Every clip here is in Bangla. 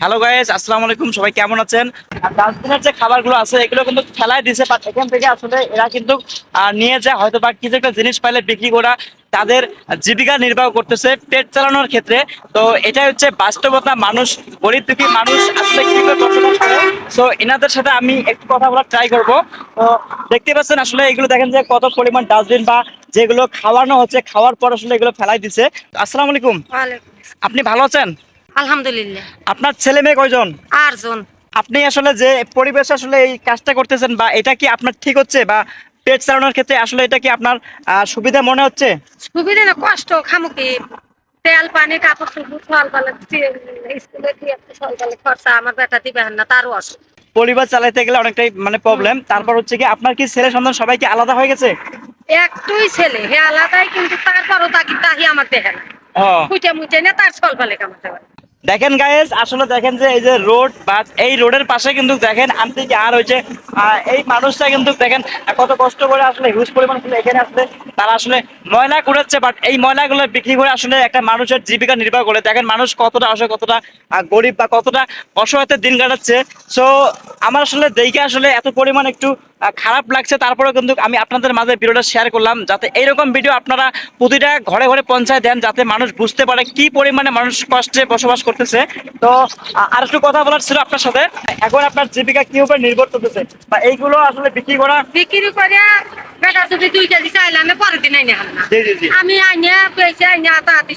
হ্যালো গাইস আসসালামু আলাইকুম সবাই কেমন আছেন? ডাস্টবিনের যে খাবারগুলো আছে এগুলো কিন্তু ফেলাই দিছে বাট এখান থেকে আসলে এরা কিন্তু নিয়ে যায়। হয়তো বা কিছু একটা জিনিস পাইলে বিক্রি করা তাদের জীবিকা নির্বাহ করতেছে পেট চালানোর ক্ষেত্রে। তো এটাই হচ্ছে বাস্তবতা। মানুষ গরিব দুঃখী মানুষ আসলে কীভাবে বসবাস করে? সো এনাদের সাথে আমি একটু কথা বলার ট্রাই করব। তো দেখতে পাচ্ছেন আসলে এগুলো দেখেন যে কত পরিমাণ ডাস্টবিন বা যেগুলো খাওয়ানো হচ্ছে খাওয়ার পর আসলে এগুলো ফেলাই দিছে। আসসালামু আলাইকুম। আপনি ভালো আছেন? আলহামদুলিল্লাহ। আপনার ছেলে মেয়ে কয়জন? আটজন। আপনি আসলে যে পরিবেশ আসলে এই কাজটা করতেছেন বা এটা কি আপনার ঠিক হচ্ছে বা পেট চালানোর ক্ষেত্রে আসলে এটা কি আপনার সুবিধা মনে হচ্ছে? সুবিধা না কষ্ট খামুকি তেল পানি কাপড় চোপড় পালে স্কুলে দিয়ে খরচা আমার বেটা দিবে না তারও অসুখ। পরিবার চালাইতে গেলে অনেকটাই মানে প্রবলেম তারপর হচ্ছে কি আপনার কি ছেলে সন্তান সবাই কি আলাদা হয়ে গেছে? একটুই ছেলে হে আলাদাই কিন্তু তারপরও তাকে তাহি আমার দেখে না। মুটে মুটে না তার পালে কামাতে পারে দেখেন গায়েস আসলে দেখেন যে এই যে রোড বা এই রোডের পাশে কিন্তু দেখেন আনতে কি আর হয়েছে এই মানুষটা কিন্তু দেখেন কত কষ্ট করে আসলে হিউজ পরিমাণ এখানে আসলে তারা আসলে ময়লা কুড়াচ্ছে বাট এই ময়লাগুলো বিক্রি করে আসলে একটা মানুষের জীবিকা নির্বাহ করে। দেখেন মানুষ কতটা অসহায়, কতটা গরিব বা কতটা অসহায়তে দিন কাটাচ্ছে। সো আমার আসলে দেখে আসলে এত পরিমাণ একটু খারাপ লাগছে তারপরেও কিন্তু আমি আপনাদের মাঝে ভিডিওটা শেয়ার করলাম যাতে এইরকম ভিডিও আপনারা প্রতিটা ঘরে ঘরে পৌঁছায় দেন যাতে মানুষ বুঝতে পারে কি পরিমাণে মানুষ কষ্টে বসবাস করতেছে। তো আর একটু কথা বলার ছিল আপনার সাথে। এখন আপনার জীবিকা কি উপরে নির্ভর করতেছে? বা এইগুলো আসলে বিক্রি করা বিক্রি করে আমি আইনে পেয়েছি আইনে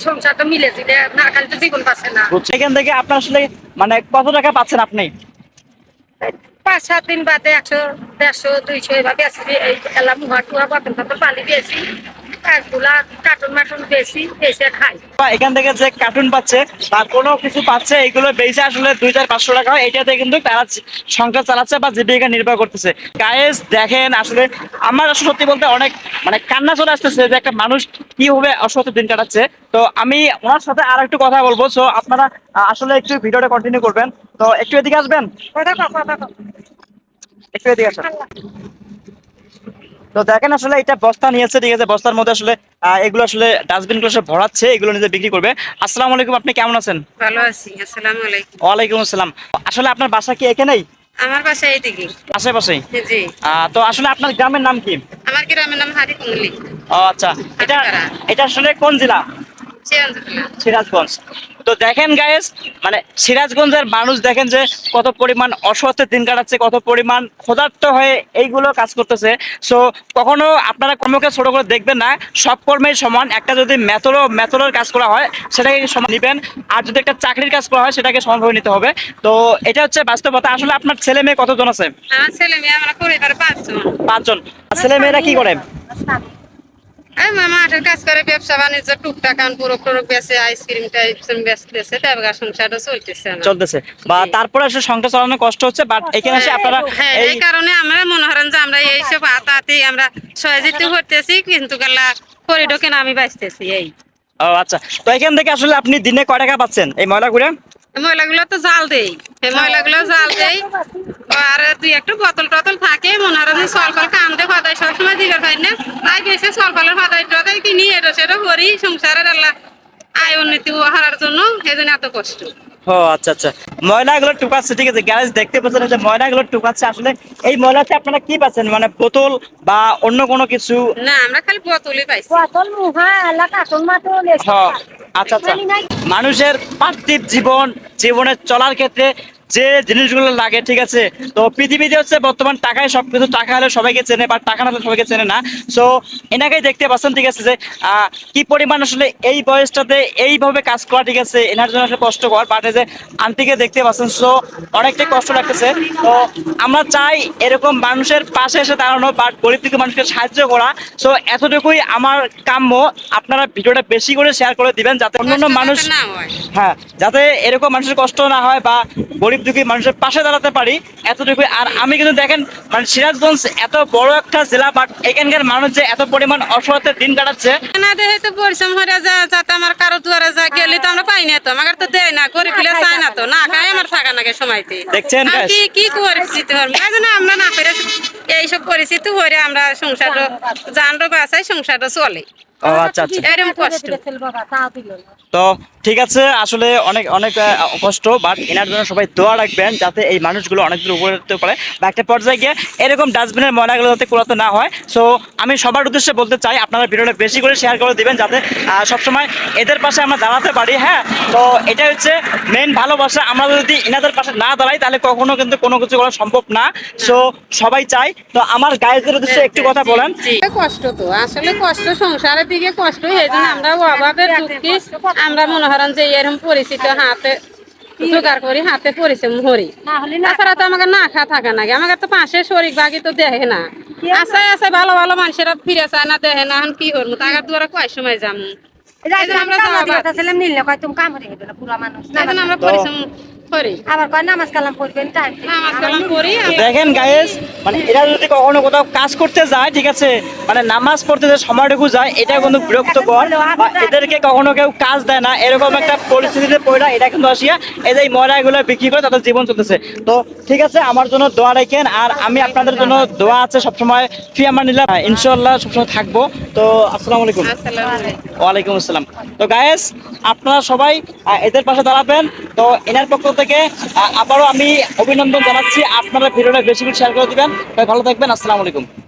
সংসারটা মিলেছি না খালি তো জীবন পাচ্ছে না। এখান থেকে আপনার আসলে মানে কত টাকা পাচ্ছেন আপনি? পাঁচ সাত দিন বাদে একশো, দেড়শো, দুইশো এভাবে বেশি এই এলাম মুহা টুহা বতন টতন পালি বেশি একগুলা কার্টুন মাটুন বেশি বেশি খাই। এখান থেকে যে কার্টুন পাচ্ছে বা কোনো কিছু পাচ্ছে এগুলো বেচে আসলে দুই চার পাঁচশো টাকা এটাতে কিন্তু তারা সংসার চালাচ্ছে বা জীবিকা নির্বাহ করতেছে। গায়েস দেখেন আসলে আমার আসলে সত্যি বলতে অনেক মানে কান্না চলে আসতেছে যে একটা মানুষ কীভাবে অসহ্য দিন কাটাচ্ছে। তো আমি ওনার সাথে আর একটু কথা বলব। সো আপনারা আসলে একটু ভিডিওটা কন্টিনিউ করবেন। তো একটু এদিকে আসবেন। একটু এদিকে আসেন। তো দেখেন আসলে এটা বস্তা নিয়েছে ঠিক আছে? বস্তার মধ্যে আসলে এগুলো আসলে ডাস্টবিনগুলো ভরাচ্ছে এগুলো নিজে বিক্রি করবে। আসসালামু আলাইকুম আপনি কেমন আছেন? ভালো আছি আসসালামু আলাইকুম। ওয়ালাইকুম আসসালাম। আসলে আপনার বাসা কি এখানেই আমার বাসা এইদিকে। আশেপাশেই? জি তো আসলে আপনার গ্রামের নাম কি? আমার গ্রামের নাম হাড়িকুমলি ও আচ্ছা। এটা এটা আসলে কোন জেলা? সিরাজগঞ্জ। তো দেখেন গায়েস মানে সিরাজগঞ্জের মানুষ দেখেন যে কত পরিমাণ অসহ্যের দিন কাটাচ্ছে কত পরিমাণ ক্ষুধার্ত হয়ে এইগুলো কাজ করতেছে। সো কখনো আপনারা কর্মকে ছোট করে দেখবেন না সব কর্মের সমান। একটা যদি মেথরো মেথরের কাজ করা হয় সেটাকে সমান নেবেন। আর যদি একটা চাকরির কাজ করা হয় সেটাকে সমানভাবে নিতে হবে। তো এটা হচ্ছে বাস্তবতা। আসলে আপনার ছেলে মেয়ে কতজন আছে? ছেলে মেয়ে আমরা পাঁচজন। পাঁচজন। ছেলে মেয়েরা কি করে? এই মামা কাজ করে ব্যবসা বাণিজ্য টুকটাক আন পুরো টুরক বেচে আইসক্রিম টাইসক্রিম বেচতেছে দেবগা সংসারটা চলতেছে চলতেছে। বা তারপরে আসলে সংসার চালানো কষ্ট হচ্ছে বাট এখানে এসে আপনারা হ্যাঁ এই কারণে আমরা মনে যে আমরা এইসব আমরা সহজিত করতেছি কিন্তু গেলা করিডোকে না আমি বাঁচতেছি এই। ও আচ্ছা। তো এখান থেকে আসলে আপনি দিনে কয় টাকা পাচ্ছেন এই ময়লা ঘুরে ময়লাগুলো তো জাল দেই। এই ময়লাগুলো জাল দেই। আর দুই একটু বোতল টতল থাকে মনে হয় যে সল ফল কান্দে সবসময় দিবার পাই না। তাই বেশি সল ফলের ফাদাই টদাই কিনি এটা সেটা করি সংসারের আল্লাহ আয় উন্নতি হওয়ার জন্য এই জন্য এত কষ্ট। ও আচ্ছা আচ্ছা। ময়লাগুলো টুকাচ্ছে ঠিক আছে গ্যারেজ দেখতে পাচ্ছেন যে ময়লাগুলো টুকাচ্ছে। আসলে এই ময়লাতে আপনারা কি পাচ্ছেন? মানে বোতল বা অন্য কোনো কিছু? না আমরা খালি বোতলই পাইছি। বোতল মুহা এলা কার্টুন মাটুন এসব হ, আচ্ছা আচ্ছা। মানুষের পার্থিব জীবন জীবনে চলার ক্ষেত্রে যে জিনিসগুলো লাগে ঠিক আছে? তো পৃথিবীতে হচ্ছে বর্তমান টাকায় সবকিছু টাকা হলে সবাইকে চেনে বা টাকা না হলে সবাইকে চেনে না। সো এনাকেই দেখতে পাচ্ছেন ঠিক আছে যে কি পরিমাণ আসলে এই বয়সটাতে এইভাবে কাজ করা ঠিক আছে এনার জন্য আসলে কষ্টকর বাট যে আন্টিকে দেখতে পাচ্ছেন সো অনেকটাই কষ্ট লাগতেছে। তো আমরা চাই এরকম মানুষের পাশে এসে দাঁড়ানো বাট গরিব থেকে মানুষকে সাহায্য করা। সো এতটুকুই আমার কাম্য। আপনারা ভিডিওটা বেশি করে শেয়ার করে দিবেন যাতে অন্যান্য মানুষ হ্যাঁ যাতে এরকম মানুষের কষ্ট না হয় বা গরিব দুঃখী মানুষের পাশে দাঁড়াতে পারি এতটুকুই। আর আমি কিন্তু দেখেন মানে সিরাজগঞ্জ এত বড় একটা জেলা বাট এখানকার মানুষ যে এত পরিমাণ অসহায়তে দিন কাটাচ্ছে। না দেহে তো পরিশ্রম হয়ে যা যাতে আমার কারও দুয়ারে যা গেলে তো আমরা পাই না তো আমাকে তো দেয় না গরিব পিলে চায় না তো না খাই আমার থাকা নাকি সময়তে। দেখছেন কি কি পরিস্থিতি হর আমরা না পেরে এইসব পরিস্থিতি হরে আমরা সংসার জানরো বাসায় সংসারটা চলে। ও আচ্ছা আচ্ছা। এরম কষ্ট। দিয়েছিল বাবা তাও দিল না তো ঠিক আছে আসলে অনেক অনেক কষ্ট বাট এনার জন্য সবাই দোয়া রাখবেন যাতে এই মানুষগুলো অনেক দূর উপরে উঠতে পারে। বা একটা পর্যায়ে গিয়ে এরকম ডাস্টবিনের ময়লাগুলো যাতে কোলাতে না হয়। সো আমি সবার উদ্দেশ্যে বলতে চাই আপনারা ভিডিওটা বেশি করে শেয়ার করে দিবেন যাতে সবসময় এদের পাশে আমরা দাঁড়াতে পারি হ্যাঁ? তো এটা হচ্ছে মেন ভালোবাসা। আমরা যদি এনাদের পাশে না দাঁড়াই তাহলে কখনো কিন্তু কোনো কিছু করা সম্ভব না। সো সবাই চাই। তো আমার গায়েদের উদ্দেশ্যে একটু কথা বলেন। কষ্ট তো আসলে কষ্ট সংসারের দিকে কষ্ট এই জন্য আমরা অভাবের দুঃখে। আমরা মনে করেন যে এরকম পরিচিত হাতে জোগাড় করি হাতে পরিশ্রম করি। তাছাড়া তো আমাকে না খা থাকা নাকি আমাকে তো পাশে বাকি তো দেখে না। আছে আছে ভালো ভালো মানুষেরা ফিরে চায় না দেখে না কি করব? টাকার দ্বারা কয় সময় যাব? আমরা আমরা যাওয়া বাদ। কয় তুমি কাম হয়ে গেল পুরা মানুষ আমরা পরিশ্রম করি। আবার কয় নামাজ কালাম পড়বেন নামাজ কালাম করি দেখেন গায়েস মানে এরা যদি কখনো কোথাও কাজ করতে যায় ঠিক আছে মানে নামাজ পড়তে যে সময়টুকু যায় এটা কিন্তু বিরক্তকর বা এদেরকে কখনো কেউ কাজ দেয় না এরকম একটা পরিস্থিতিতে পড়ে এটা কিন্তু আসিয়া এই যে ময়লাগুলো বিক্রি করে তাদের জীবন চলতেছে। তো ঠিক আছে আমার জন্য দোয়া রাখেন আর আমি আপনাদের জন্য দোয়া আছে সবসময় ফি আমার নিলাম। ইনশাল্লাহ সবসময় থাকব। তো আসসালামু আলাইকুম। আসসালামু ওয়ালাইকুম আসসালাম। তো গায়েস আপনারা সবাই এদের পাশে দাঁড়াবেন। তো এনার পক্ষ থেকে আহ, আবারও আমি অভিনন্দন জানাচ্ছি। আপনারা ভিডিওটা বেশি করে শেয়ার করে দিবেন। ভালো থাকবেন। আসসালামু আলাইকুম।